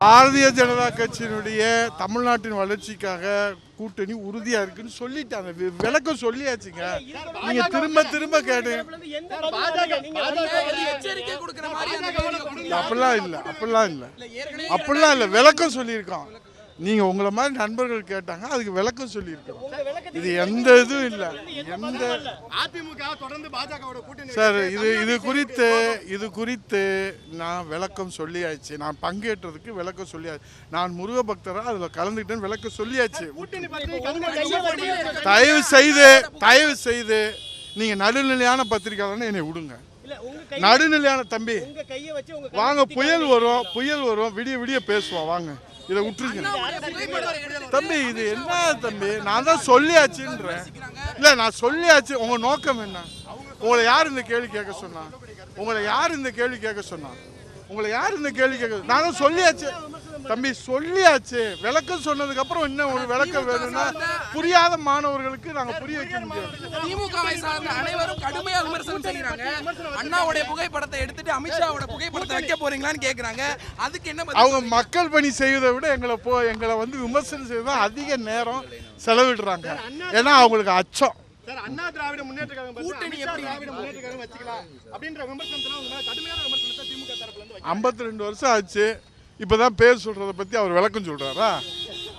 பாரதிய ஜனதா கட்சியினுடைய தமிழ்நாட்டின் வளர்ச்சிக்காக கூட்டணி உறுதியா இருக்குன்னு சொல்லிட்டாங்க விளக்கம் சொல்லியாச்சுங்க நீங்க திரும்ப திரும்ப கேட்டு அப்படிலாம் இல்லை அப்படிலாம் இல்லை அப்படிலாம் இல்லை விளக்கம் சொல்லியிருக்கோம் நீங்க உங்களை மாதிரி நண்பர்கள் கேட்டாங்க அதுக்கு விளக்கம் சொல்லியிருக்கோம் இது எந்த இதுவும் இல்லை. எந்த அதிமுக தொடர்ந்து பாஜகவோட கூட்டணி சார் இது இது குறித்து இது குறித்து நான் விளக்கம் சொல்லியாச்சு. நான் பங்கேற்றதுக்கு விளக்கம் சொல்லியாச்சு. நான் முருக பக்தரா அதில் கலந்துக்கிட்டேன்னு விளக்கம் சொல்லியாச்சு. தயவு செய்து தயவு செய்து நீங்க நடுநிலையான பத்திரிக்கையாளர்னு என்னை விடுங்க. நடுநிலையான தம்பி. வாங்க புயல் வரும் புயல் வரும் விடிய விடிய பேசுவோம் வாங்க. இதை எடுத்துட்டு தம்பி இது என்ன தம்பி? நான் தான் சொல்லியாச்சுன்றேன். இல்ல நான் சொல்லியாச்சு. உங்க நோக்கம் என்ன? உங்களை யார் இந்த கேள்வி கேட்க சொன்னா? உங்களை யார் இந்த கேள்வி கேட்க சொன்னா? உங்களை யார் இந்த கேள்வி கேட்க நான் தான் சொல்லியாச்சு. தம்பி சொல்லியாச்சு. விளக்கம் சொன்னதுக்கு அப்புறம் இன்னும் ஒரு விளக்கம் வேணும்னா புரியாத மாணவர்களுக்கு நாங்க புரிய வைக்க முடியாது. திமுகவை சார்ந்த அனைவரும் கடுமையா விமர்சனம் செய்யறாங்க அண்ணாவுடைய புகைப்படத்தை எடுத்துட்டு அமித்ஷாவோட புகைப்படத்தை வைக்க போறீங்களான்னு கேக்குறாங்க. அதுக்கு என்ன பதில் அவங்க மக்கள் பணி செய்வதை விட எங்களை போ எங்களை வந்து விமர்சனம் செய்வது தான் அதிக நேரம் செலவிடுறாங்க. ஏன்னா அவங்களுக்கு அச்சம். சார் அண்ணா திராவிட முன்னேற்ற கழகம் பத்தி கூட்டணி எப்படி திராவிட முன்னேற்ற கழகம் வச்சுக்கலாம் அப்படின்ற விமர்சனத்துல உங்க மேல கடுமையான விமர்சனத்தை திமுக தரப்புல இருந்து வைக்கிறாங்க. ஐம்பத்தி ரெண்டு வருஷம் ஆச்சு. இப்போதான் பேர் சொல்கிறத பற்றி அவர் விளக்கம் சொல்கிறாரா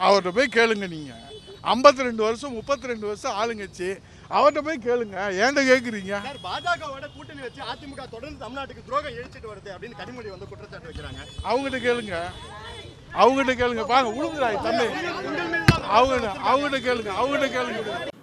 அவர்கிட்ட போய் கேளுங்க நீங்கள் ஐம்பத்தி ரெண்டு வருஷம் முப்பத்தி ரெண்டு வருஷம் ஆளுங்கச்சு அவர்கிட்ட போய் கேளுங்க. ஏன்ட்ட கேட்குறீங்க பாஜகவோட கூட்டணி வச்சு அதிமுக தொடர்ந்து தமிழ்நாட்டுக்கு துரோகம் இழைச்சிட்டு வருது அப்படின்னு கனிமொழி வந்து குற்றச்சாட்டு வைக்கிறாங்க. அவங்ககிட்ட கேளுங்க. அவங்ககிட்ட கேளுங்க. வாங்க உழுங்குறாய் தம்பி அவங்க அவங்ககிட்ட கேளுங்க. அவங்ககிட்ட கேளுங்க.